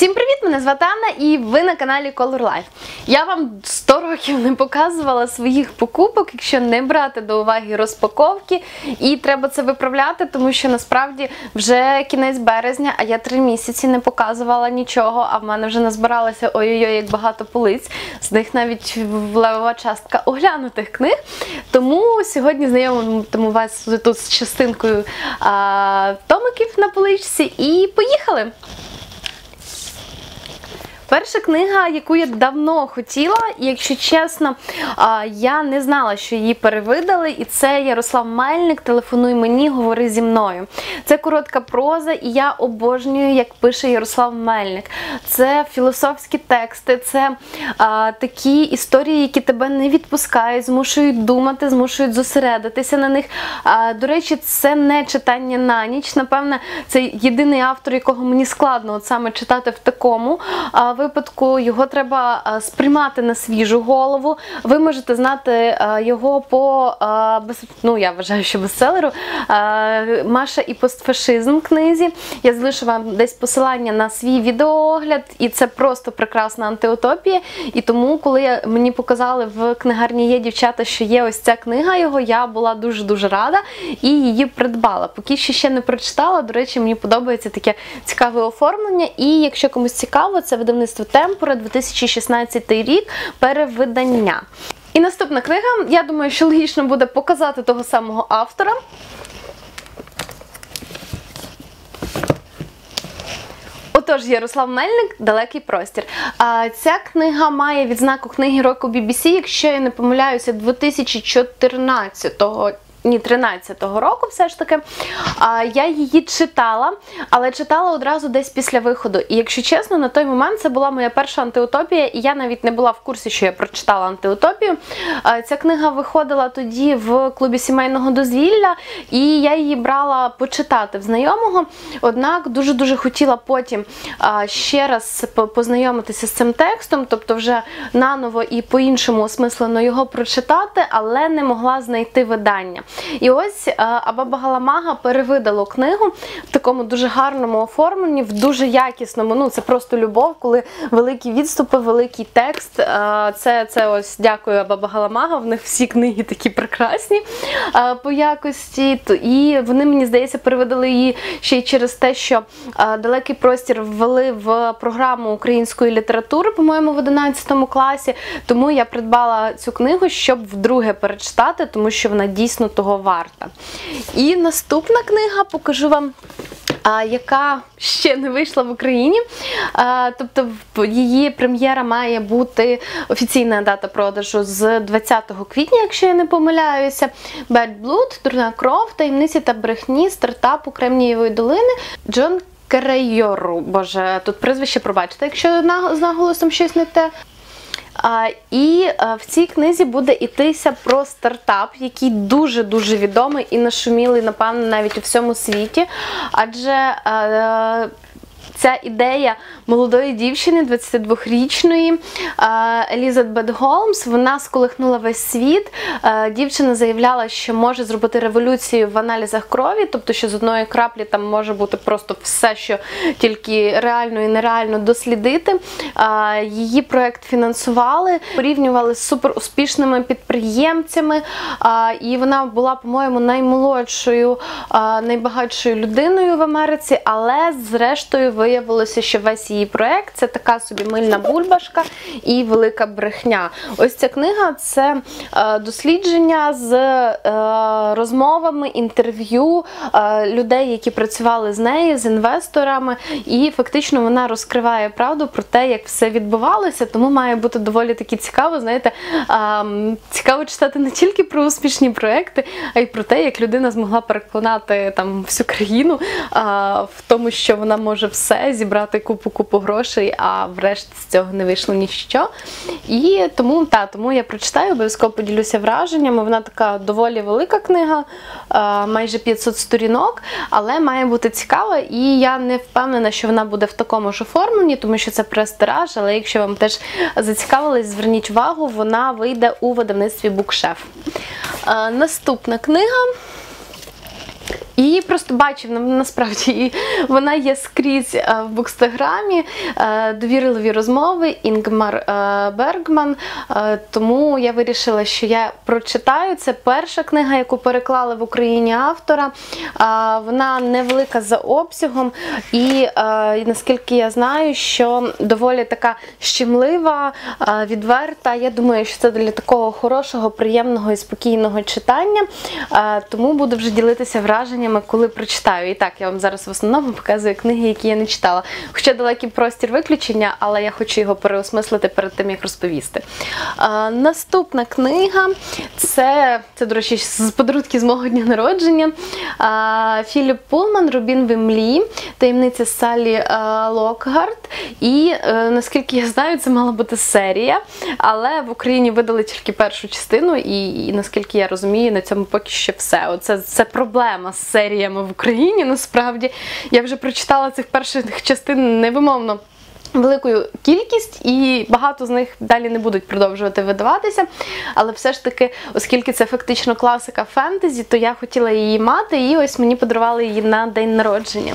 Всім привіт! Мене звати Анна і ви на каналі Color Life. Я вам 100 років не показувала своїх покупок, якщо не брати до уваги розпаковки. І треба це виправляти, тому що насправді вже кінець березня, а я три місяці не показувала нічого, а в мене вже назбиралося ой-ой-ой, як багато полиць. З них навіть левова частка оглянутих книг. Тому сьогодні знайомитиму вас тут з частинкою а, томиків на поличці і поїхали! Перша книга, яку я давно хотіла, і якщо чесно, я не знала, що її перевидали. І це Ярослав Мельник, телефонуй мені, говори зі мною. Це коротка проза, і я обожнюю, як пише Ярослав Мельник. Це філософські тексти, це а, такі історії, які тебе не відпускають, змушують думати, змушують зосередитися на них. А, До речі, це не читання на ніч. Напевне, це єдиний автор, якого мені складно от саме читати в такому. А, випадку його треба е, сприймати на свіжу голову. Ви можете знати е, його по е, ну я вважаю, що бестселеру Маша і постфашизм книзі. Я залишу вам десь посилання на свій відеоогляд, і це просто прекрасна антиутопія. І тому, коли мені показали в книгарні є дівчата, що є ось ця книга його, я була дуже-дуже рада і її придбала. Поки що ще не прочитала. До речі, мені подобається таке цікаве оформлення. І якщо комусь цікаво, це видавництво видавництво Темпора 2016 рік перевидання. І наступна книга, я думаю, що логічно буде показати того самого автора. Отож, Ярослав Мельник Далекий простір. А ця книга має відзнаку книги року BBC, якщо я не помиляюся, 2014 ні, 13-го року, все ж таки. Я її читала, але читала одразу десь після виходу. І якщо чесно, на той момент це була моя перша антиутопія, і я навіть не була в курсі, що я прочитала антиутопію. Ця книга виходила тоді в клубі сімейного дозвілля, і я її брала почитати в знайомого. Однак дуже-дуже хотіла потім ще раз познайомитися з цим текстом, тобто вже наново і по-іншому осмислено його прочитати, але не могла знайти видання. І ось е, Абаба Галамага перевидало книгу в такому дуже гарному оформленні, в дуже якісному. Ну, це просто любов, коли великі відступи, великий текст. Е, це це ось дякую Абаба Галамага. В них всі книги такі прекрасні е, по якості. І вони, мені здається, перевидали її ще й через те, що далекий простір ввели в програму української літератури, по-моєму, в 11 класі. Тому я придбала цю книгу, щоб вдруге перечитати, тому що вона дійсно того варта. І наступна книга покажу вам. Яка ще не вийшла в Україні, тобто її прем'єра має бути офіційна дата продажу з 20 квітня, якщо я не помиляюся. Bad Blood, Дурна кров, таємниці та брехні, стартапу Кремнієвої долини Джон Керейору. Боже, тут прізвище пробачте, якщо з наголосом щось не те. І в цій книзі буде йтися про стартап, який дуже-дуже відомий і нашумілий, напевно, навіть у всьому світі. Адже ця ідея молодої дівчини, 22-річної Елізабет Голмс, вона сколихнула весь світ. Дівчина заявляла, що може зробити революцію в аналізах крові, тобто, що з одної краплі там може бути просто все, що тільки реально і нереально дослідити. Її проект фінансували, порівнювали з суперуспішними підприємцями, і вона була, по-моєму, наймолодшою, найбагатшою людиною в Америці, але зрештою ви виявилося, що весь її проект це така собі мильна бульбашка і велика брехня. Ось ця книга це е, дослідження з е, розмовами, інтерв'ю е, людей, які працювали з нею, з інвесторами, і фактично вона розкриває правду про те, як все відбувалося, тому має бути доволі таки цікаво. Знаєте, цікаво читати не тільки про успішні проекти, а й про те, як людина змогла переконати там всю країну в тому, що вона може все зібрати купу-купу грошей, а врешті з цього не вийшло ніщо. І тому та, тому я прочитаю, обов'язково поділюся враженнями. Вона така доволі велика книга, майже 500 сторінок, але має бути цікава. І я не впевнена, що вона буде в такому ж оформленні, тому що це прес-тираж, але якщо вам теж зацікавились, зверніть увагу, вона вийде у видавництві Букшеф. Наступна книга. Її просто бачив насправді. І вона є скрізь е, в букстаграмі. е, Довірливі розмови Інгмар е, Бергман. Тому я вирішила, що я прочитаю. Це перша книга, яку переклали в Україні автора. Вона невелика за обсягом, і наскільки я знаю, що доволі така щемлива, відверта. Я думаю, що це для такого хорошого, приємного і спокійного читання. Тому буду вже ділитися враженнями, коли прочитаю. І так, я вам зараз в основному показую книги, які я не читала. Хоча далекий простір виключення, але я хочу його переосмислити перед тим, як розповісти. Е, Наступна книга це, це до речі, з подарунки з мого дня народження. Е, Філіп Пулман, Робін Вемлі, таємниця Салі Локгард. І е, наскільки я знаю, це мала бути серія, але в Україні видали тільки першу частину, і, і наскільки я розумію, на цьому поки що все. Оце це проблема з серіями в Україні. Насправді я вже прочитала цих перших частин невимовно. Великою кількість, і багато з них далі не будуть продовжувати видаватися. Але все ж таки, оскільки це фактично класика фентезі, то я хотіла її мати, і ось мені подарували її на день народження.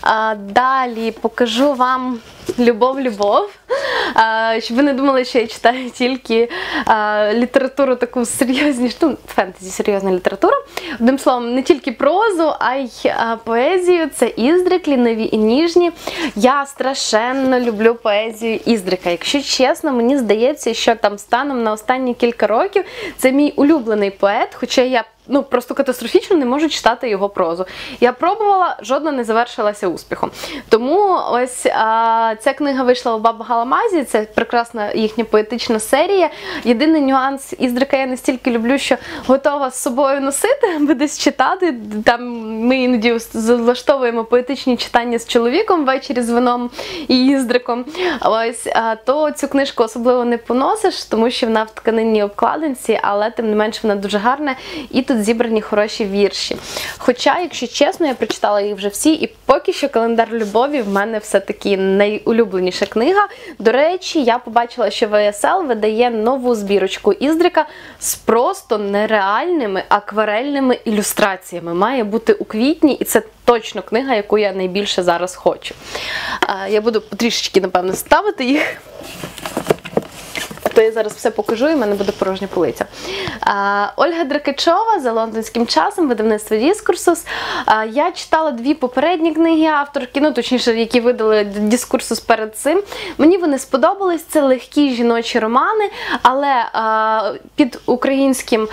А, далі покажу вам любов, любов. Щоб ви не думали, що я читаю тільки літературу таку серйознішу, ну, фентезі, серйозна література. Одним словом, не тільки прозу, а й поезію. Це Іздрик, лінові і ніжні. Я страшенно люблю поезію Іздрика. Якщо чесно, мені здається, що там станом на останні кілька років це мій улюблений поет, хоча я ну просто катастрофічно не можу читати його прозу. Я пробувала, жодна не завершилася успіхом. Тому ось а, ця книга вийшла у Баба Галамазі, це прекрасна їхня поетична серія. Єдиний нюанс Іздрика я настільки люблю, що готова з собою носити, аби десь читати. Там ми іноді влаштовуємо поетичні читання з чоловіком ввечері з вином і Іздриком. Ось а, то цю книжку особливо не поносиш, тому що вона в тканинній обкладинці, але тим не менш вона дуже гарна. І тут зібрані хороші вірші. Хоча, якщо чесно, я прочитала їх вже всі, і поки що календар любові в мене все-таки найулюбленіша книга. До речі, я побачила, що ВСЛ видає нову збірочку Іздрика з просто нереальними акварельними ілюстраціями. Має бути у квітні, і це точно книга, яку я найбільше зараз хочу. Я буду потрішечки, напевно, ставити їх то я зараз все покажу, і в мене буде порожня полиця. Ольга Дракачова за лондонським часом, видавництво Діскурсус. Я читала дві попередні книги авторки, ну точніше, які видали Діскурсус перед цим. Мені вони сподобались. Це легкі жіночі романи, але під українським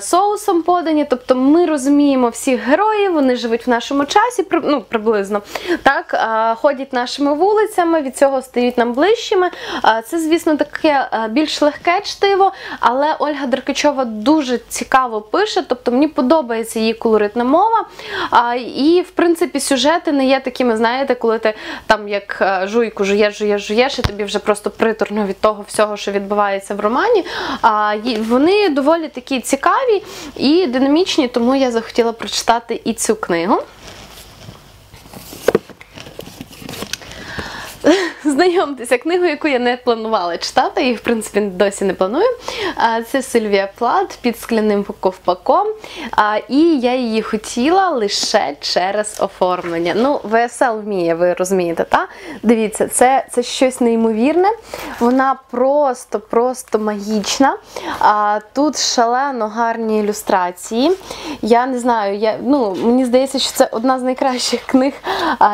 соусом подані. Тобто ми розуміємо всіх героїв, вони живуть в нашому часі, ну, приблизно. Так, ходять нашими вулицями, від цього стають нам ближчими. Це, звісно, таке більш легке чтиво, але Ольга Деркачова дуже цікаво пише, тобто мені подобається її колоритна мова. І, в принципі, сюжети не є такими, знаєте, коли ти там як е, жуйку жуєш, жуєш, жуєш, і тобі вже просто приторно від того всього, що відбувається в романі. А, Вони доволі такі цікаві і динамічні, тому я захотіла прочитати і цю книгу. Знайомтеся, книгу, яку я не планувала читати, і в принципі досі не планую. Це Сильвія Плат під скляним ковпаком. І я її хотіла лише через оформлення. Ну, ВСЛ вміє, ви розумієте, та? Дивіться, це, це щось неймовірне. Вона просто, просто магічна. Тут шалено гарні ілюстрації. Я не знаю, я, ну, мені здається, що це одна з найкращих книг,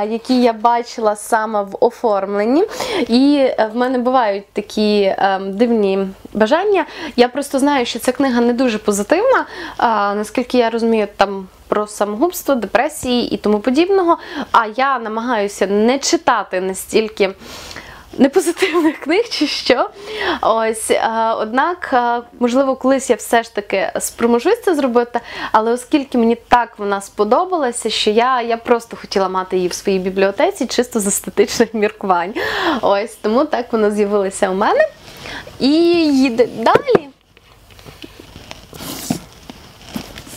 які я бачила саме в оформленні. І е, в мене бувають такі е, дивні бажання. Я просто знаю, що ця книга не дуже позитивна. Наскільки я розумію, там. Про самогубство, депресії і тому подібного. А я намагаюся не читати настільки непозитивних книг чи що. Ось, е, однак, е, можливо, колись я все ж таки спроможусь це зробити, але оскільки мені так вона сподобалася, що я, я просто хотіла мати її в своїй бібліотеці чисто з естетичних міркувань. Ось, тому так вона з'явилася у мене. І далі.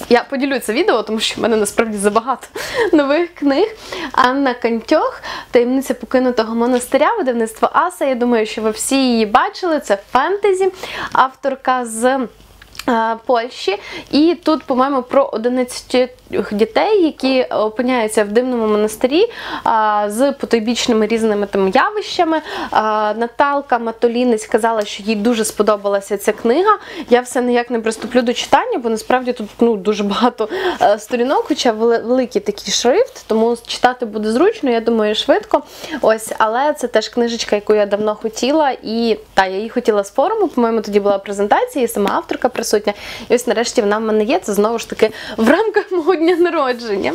Я поділю це відео, тому що в мене насправді забагато нових книг. Анна Кантьох, таємниця покинутого монастиря, видавництво Аса. Я думаю, що ви всі її бачили. Це фентезі, авторка з. е, Польщі, і тут, по-моєму, про 11 дітей, які опиняються в дивному монастирі з потойбічними різними там явищами. Наталка Матолінець сказала, що їй дуже сподобалася ця книга. Я все ніяк не приступлю до читання, бо насправді тут ну, дуже багато е, сторінок, хоча великий такий шрифт, тому читати буде зручно, я думаю, швидко. Ось, але це теж книжечка, яку я давно хотіла, і та я її хотіла з форуму. По-моєму, тоді була презентація, і сама авторка присутня. І ось нарешті вона в мене є. Це знову ж таки в рамках мого дня народження.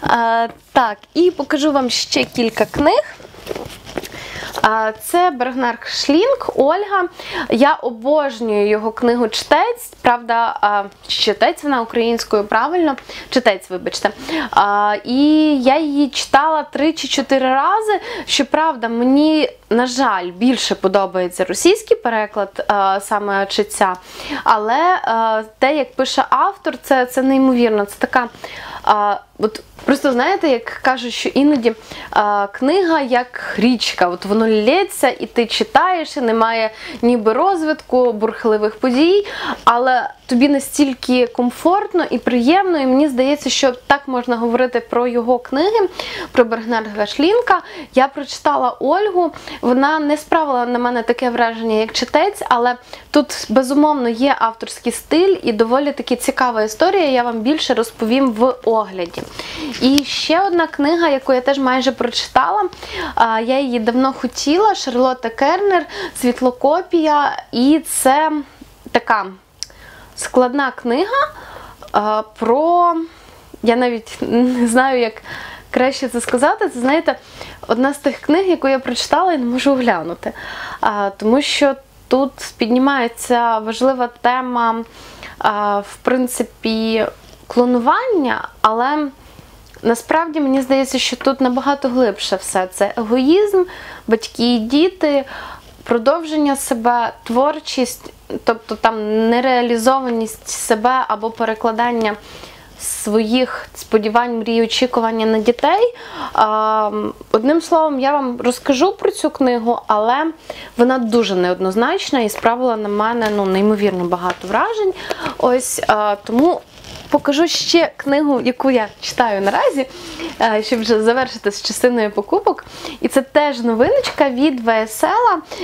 А, так, і покажу вам ще кілька книг. Це Бергнар Шлінг Ольга. Я обожнюю його книгу Чтець. Правда, читець вона українською правильно. Читець, вибачте. І я її читала три чи чотири рази. Щоправда, мені, на жаль, більше подобається російський переклад саме читця. Але те, як пише автор, це, це неймовірно. Це така. А, от Просто знаєте, як кажуть, що іноді а, книга як річка, от воно лється, і ти читаєш, і немає ніби розвитку, бурхливих подій, але тобі настільки комфортно і приємно, і мені здається, що так можна говорити про його книги, про Бергнарда Шлінка. Я прочитала Ольгу, вона не справила на мене таке враження, як читець, але тут безумовно є авторський стиль і доволі таки цікава історія. Я вам більше розповім в огляді. І ще одна книга, яку я теж майже прочитала. Я її давно хотіла. Шарлотта Кернер, Світлокопія. І це така складна книга про. Я навіть не знаю, як краще це сказати. Це, знаєте, одна з тих книг, яку я прочитала і не можу оглянути. Тому що тут піднімається важлива тема, в принципі, клонування, але. Насправді мені здається, що тут набагато глибше все. Це егоїзм, батьки і діти, продовження себе, творчість, тобто там нереалізованість себе або перекладання своїх сподівань, мрій, очікування на дітей. Одним словом, я вам розкажу про цю книгу, але вона дуже неоднозначна і справила на мене ну, неймовірно багато вражень. Ось тому. Покажу ще книгу, яку я читаю наразі, е, щоб вже завершити з частиною покупок. І це теж новиночка від ВСЛ,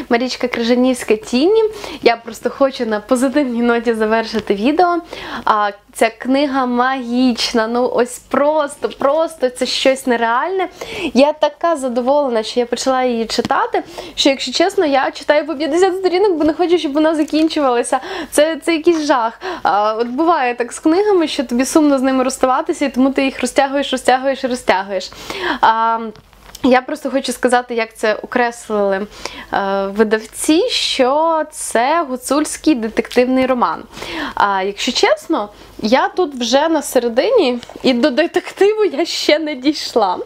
Марічка Крижанівська Тіні. Я просто хочу на позитивній ноті завершити відео. А, Ця книга магічна, ну ось просто, просто це щось нереальне. Я така задоволена, що я почала її читати. Що, якщо чесно, я читаю по 50 сторінок, бо не хочу, щоб вона закінчувалася. Це це якийсь жах. От буває так з книгами, що тобі сумно з ними розставатися, і тому ти їх розтягуєш, розтягуєш і розтягуєш. А, я просто хочу сказати, як це окреслили е, видавці, що це гуцульський детективний роман. А якщо чесно, я тут вже на середині і до детективу я ще не дійшла.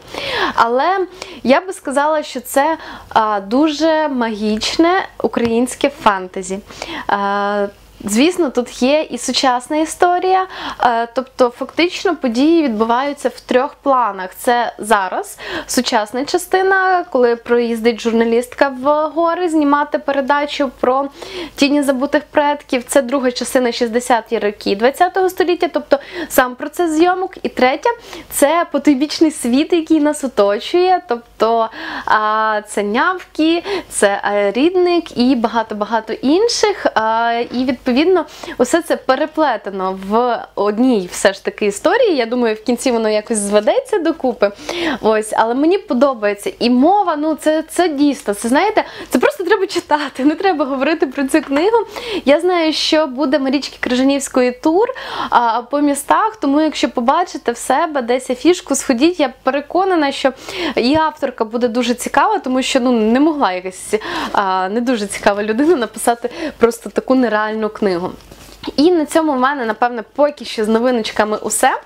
Але я би сказала, що це а, дуже магічне українське фентезі. А, Звісно, тут є і сучасна історія, е, тобто фактично події відбуваються в трьох планах. Це зараз сучасна частина, коли проїздить журналістка в гори знімати передачу про тіні забутих предків. Це друга частина 60-ті роки ХХ століття, тобто сам процес зйомок. І третя це потойбічний світ, який нас оточує. Тобто це нявки, це рідник і багато-багато інших. І відповідно відповідно, усе це переплетено в одній все ж таки історії. Я думаю, в кінці воно якось зведеться докупи. Ось, але мені подобається. І мова, ну це це дійсно. Це знаєте, це просто треба читати, не треба говорити про цю книгу. Я знаю, що буде Марічки Крижанівської тур а, по містах, тому якщо побачите в себе десь афішку, сходіть, я переконана, що і авторка буде дуже цікава, тому що ну не могла якась а, не дуже цікава людина написати просто таку нереальну книгу. І на цьому в мене, напевне, поки що з новиночками усе.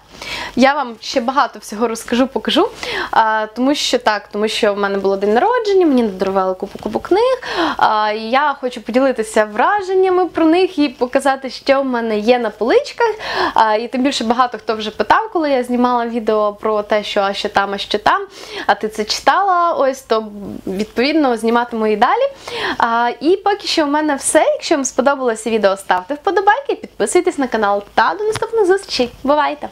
Я вам ще багато всього розкажу, покажу. А, Тому що так, тому що в мене було день народження, мені надарували купу купу книг. А, і Я хочу поділитися враженнями про них і показати, що в мене є на поличках. А, І тим більше багато хто вже питав, коли я знімала відео про те, що а що там, а що там. А ти це читала, ось то відповідно зніматиму і далі. А, І поки що в мене все. Якщо вам сподобалося відео, ставте вподобайки, підписуйтесь на канал та до наступних зустрічей. Бувайте!